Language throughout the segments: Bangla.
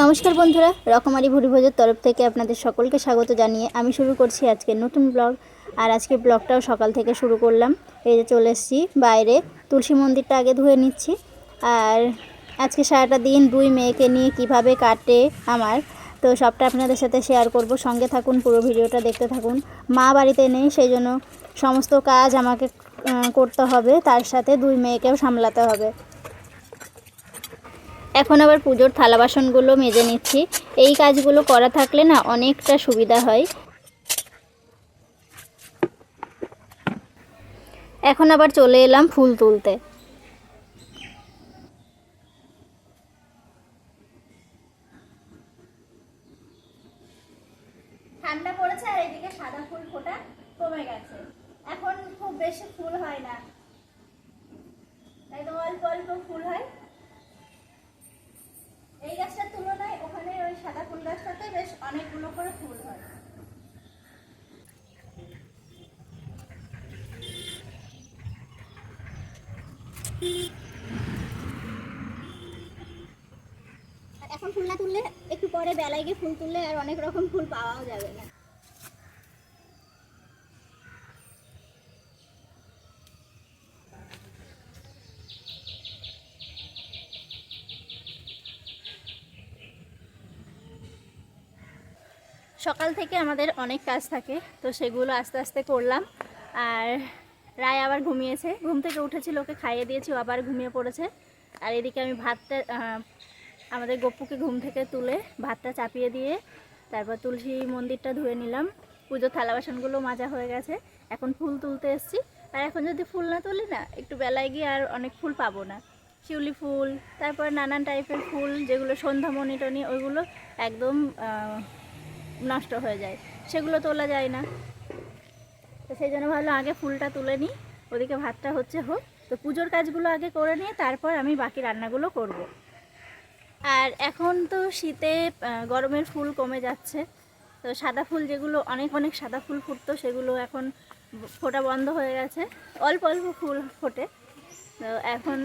নমস্কার বন্ধুরা, রকমারি ভুরিভোজের তরফ থেকে আপনাদের সকলকে স্বাগত জানিয়ে আমি শুরু করছি আজকে নতুন ব্লগ। আর আজকে ব্লগটাও সকাল থেকে শুরু করলাম। এই যে চলে এসেছি বাইরে, তুলসী মন্দিরটা আগে ধুয়ে নিচ্ছি। আর আজকে সারাটা দিন দুই মেয়েকে নিয়ে কীভাবে কাটে আমার, তো সবটা আপনাদের সাথে শেয়ার করব। সঙ্গে থাকুন, পুরো ভিডিওটা দেখতে থাকুন। মা বাড়িতে নেই, সেই জন্য সমস্ত কাজ আমাকে করতে হবে। তার সাথে দুই মেয়েকেও সামলাতে হবে। এখন আবার পুজোর থালা বাসনগুলো মেজে নিচ্ছি। এই কাজগুলো করা থাকলে না অনেকটা সুবিধা হয়। এখন আবার চলে এলাম ফুল তুলতে। ঠান্ডা পড়েছে আর এদিকে সাদা ফুল ফোটা কমে গেছে। খুব বেশি ফুল হয় না। একদম অল্প অল্প ফুল হয়। এই গাছটার তুলনায় ওখানে ওই সাদা ফুল গাছটাতে বেশ অনেকগুলো করে ফুল হয়। এখন ফুল না তুললে একটু পরে বেলায় গিয়ে ফুল তুললে আর অনেক রকম ফুল পাওয়াও যাবে না। সকাল থেকে আমাদের অনেক কাজ থাকে, তো সেগুলো আস্তে আস্তে করলাম। আর রায় আবার ঘুমিয়েছে। ঘুম থেকে উঠেছিল, ওকে খাইয়ে দিয়েছি আবার ঘুমিয়ে পড়েছে। আর এদিকে আমি ভাতটা আমাদের গপ্পুকে ঘুম থেকে তুলে ভাতটা চাপিয়ে দিয়ে তারপর তুলসী মন্দিরটা ধুয়ে নিলাম। পুজোর থালা বাসনগুলো মাজা হয়ে গেছে। এখন ফুল তুলতে এসেছি। আর এখন যদি ফুল না তুলি না, একটু বেলায় গিয়ে আর অনেক ফুল পাবো না। শিউলি ফুল, তারপর নানান টাইপের ফুল, যেগুলো সন্ধ্যামণি টনি ওইগুলো একদম নষ্ট হয়ে যায়। সেগুলো তোলা যায় না। তো সেই জন্য ভাবলাম আগে ফুলটা তুলে নিই। ওদিকে ভাতটা হচ্ছে হোক। তো পুজোর কাজগুলো আগে করে নিয়ে তারপর আমি বাকি রান্নাগুলো করব। আর এখন তো শীতে গরমের ফুল কমে যাচ্ছে। তো সাদা ফুল যেগুলো, অনেক অনেক সাদা ফুল ফুটতো, সেগুলো এখন ফোটা বন্ধ হয়ে গেছে। অল্প অল্প ফুল ফোটে। তো এখন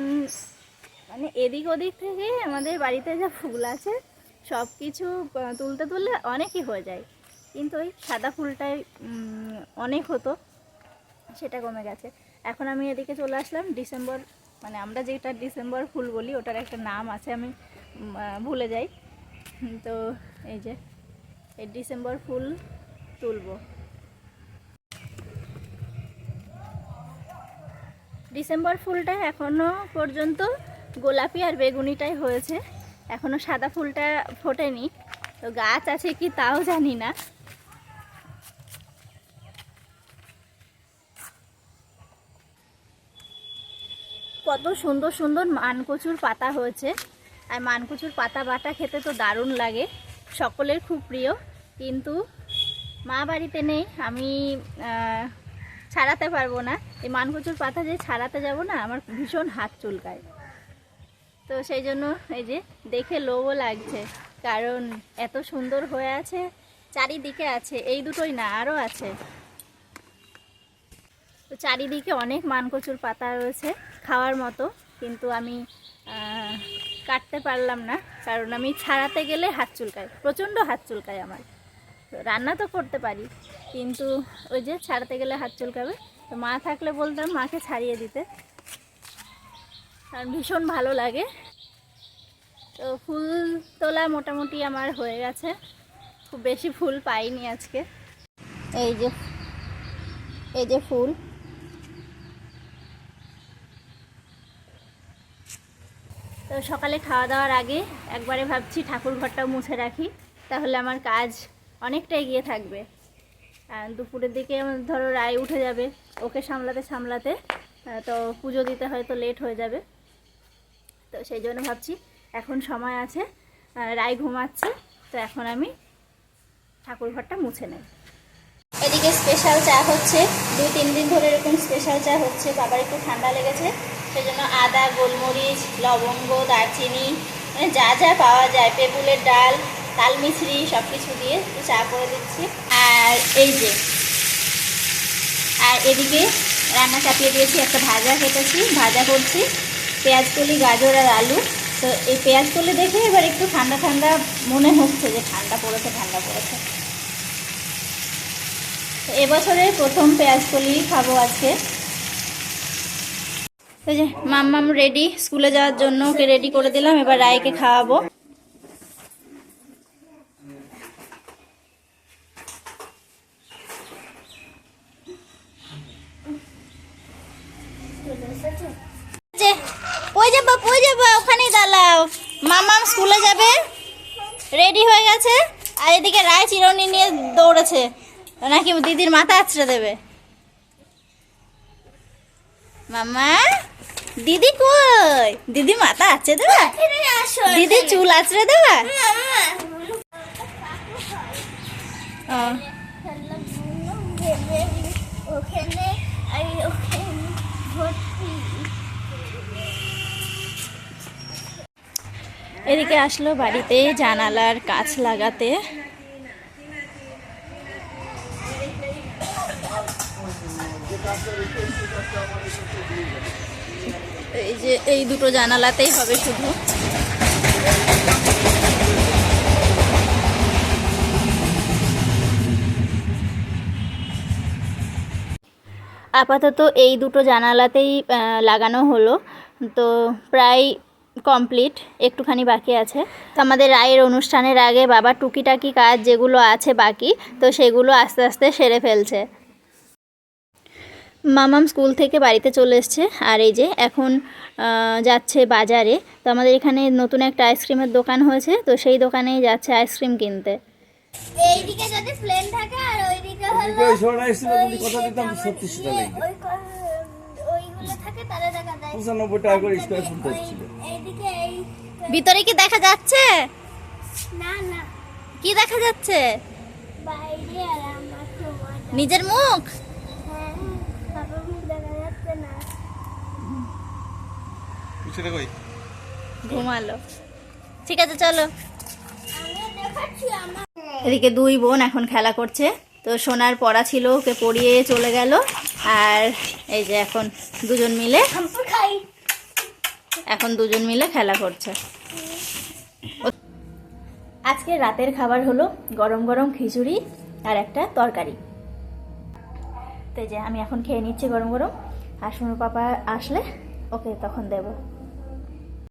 মানে এদিক ওদিক থেকে আমাদের বাড়িতে যা ফুল আছে সব কিছু তুলতে তুললে অনেকই হয়ে যায়। কিন্তু ওই সাদা ফুলটাই অনেক হতো, সেটা কমে গেছে। এখন আমি এদিকে চলে আসলাম, ডিসেম্বর মানে আমরা যেটা ডিসেম্বর ফুল বলি, ওটার একটা নাম আছে, আমি ভুলে যাই। তো, এই যে, এই ডিসেম্বর ফুল তুলবো। ডিসেম্বর ফুলটা এখনও পর্যন্ত গোলাপি আর বেগুনিটাই হয়েছে। এখনও সাদা ফুলটা ফোটেনি। তো গাছ আছে কি তাও জানি না। কত সুন্দর সুন্দর মানকচুর পাতা হয়েছে। আর মানকচুর পাতা বাটা খেতে তো দারুণ লাগে। সকলের খুব প্রিয়। কিন্তু মা বাড়িতে নেই, আমি ছাড়াতে পারব না। এই মানকচুর পাতা যে ছাড়াতে যাব না, আমার ভীষণ হাত চুলকায়। তো সেই জন্য এই যে দেখে লোভও লাগছে, কারণ এত সুন্দর হয়ে আছে, চারিদিকে আছে, এই দুটোই না আরও আছে। তো চারিদিকে অনেক মানকচুর পাতা রয়েছে খাওয়ার মতো, কিন্তু আমি কাটতে পারলাম না, কারণ আমি ছাড়াতে গেলে হাত চুলকায়, প্রচণ্ড হাত চুলকায় আমার। রান্না তো করতে পারি, কিন্তু ওই যে ছাড়াতে গেলে হাত চুলকাবে, তো মা থাকলে বলতাম মাকে ছাড়িয়ে দিতে। কারণ ভীষণ ভালো লাগে। তো ফুল তোলা মোটামুটি আমার হয়ে গেছে। খুব বেশি ফুল পাইনি আজকে। এই যে এই যে ফুল। তো সকালে খাওয়া দাওয়ার আগে একবারে ভাবছি ঠাকুর ঘরটাও মুছে রাখি। তাহলে আমার কাজ অনেকটা এগিয়ে থাকবে। দুপুরের দিকে ধরো রায় উঠে যাবে, ওকে সামলাতে সামলাতে তো পুজো দিতে হয়তো লেট হয়ে যাবে। তো সেই জন্য ভাবছি এখন সময় আছে রায় ঘুমাচ্ছে, তো এখন আমি ঠাকুর ঘরটা মুছে নেই। এদিকে স্পেশাল চা হচ্ছে, দুই তিন দিন ধরে এরকম স্পেশাল চা হচ্ছে, বাবার একটু ঠান্ডা লেগেছে, সেজন্য আদা, গোলমরিচ, লবঙ্গ, দারচিনি মানে যা যা পাওয়া যায়, পেপুলের ডাল তাল মিছরি সব কিছু দিয়ে একটু চা করে দিচ্ছি। আর এই যে, আর এদিকে রান্না চাপিয়ে দিয়েছি একটা ভাজা কেটেছি ভাজা করছি। পেঁয়াজ কলি, গাজর আর আলু। তো এই পেঁয়াজ কলি দেখে এবার একটু ঠান্ডা ঠান্ডা মনে হচ্ছে যে ঠান্ডা পড়েছে ঠান্ডা পড়েছে। তো এবছরের প্রথম পেঁয়াজ কলি খাব আজকে। এই যে মাম্মাম রেডি স্কুলে যাওয়ার জন্য ওকে রেডি করে দিলাম, এবার রায়কে খাওয়াবো। যে ওই যাব ওই যাব ওখানেই দাঁড়াও মামাম স্কুলে যাবে। রেডি হয়ে গেছে। আর এদিকে রায় চিরুনি নিয়ে দৌড়েছে। নাকি দিদির মাথা আছড়ে দেবে। মামা দিদি কই? দিদি মাথা আছড়ে দেবে? দিদি চুল আছড়ে দেবে? ও, ওখানে আর ওখানে ভর্তি এদিকে আসলো বাড়িতে জানালার কাচ লাগাতে। এই যে এই দুটো জানালাতেই হবে শুধু। আপাতত এই দুটো জানালাতেই লাগানো হলো। তো প্রায় কমপ্লিট একটুখানি বাকি আছে। তো আমাদের রায়ের অনুষ্ঠানের আগে বাবা টুকিটাকি কাজ যেগুলো আছে বাকি তো সেগুলো আস্তে আস্তে সেরে ফেলছে। মামাম স্কুল থেকে বাড়িতে চলে এসছে আর এই যে এখন যাচ্ছে বাজারে। তো আমাদের এখানে নতুন একটা আইসক্রিমের দোকান হয়েছে তো সেই দোকানেই যাচ্ছে আইসক্রিম কিনতে। এইদিকে যদি প্লেন থাকে আর ওইদিকে হলো ওই কথা দিতাম সেটা পঁচানব্বই টাকা করে স্কোয়ার ফুট হচ্ছিল ভিতরে কি দেখা যাচ্ছে? না না। কি দেখা যাচ্ছে? বাইরে আর আমার তোমার নিজের মুখ? হ্যাঁ ঘুমালো। ঠিক আছে চলো। আমি দেখাচ্ছি আমার। এদিকে দুই বোন এখন খেলা করছে। তো সোনার পড়া ছিল, ওকে পড়িয়ে চলে গেল। আর এই যে এখন দুজন মিলে এখন দুজন মিলে খেলা করছে। আজকে রাতের খাবার হলো গরম গরম খিচুড়ি আর একটা তরকারি। তো যে আমি এখন খেয়ে নিচ্ছি গরম গরম। আর সোনু পাপা আসলে ওকে তখন দেবো।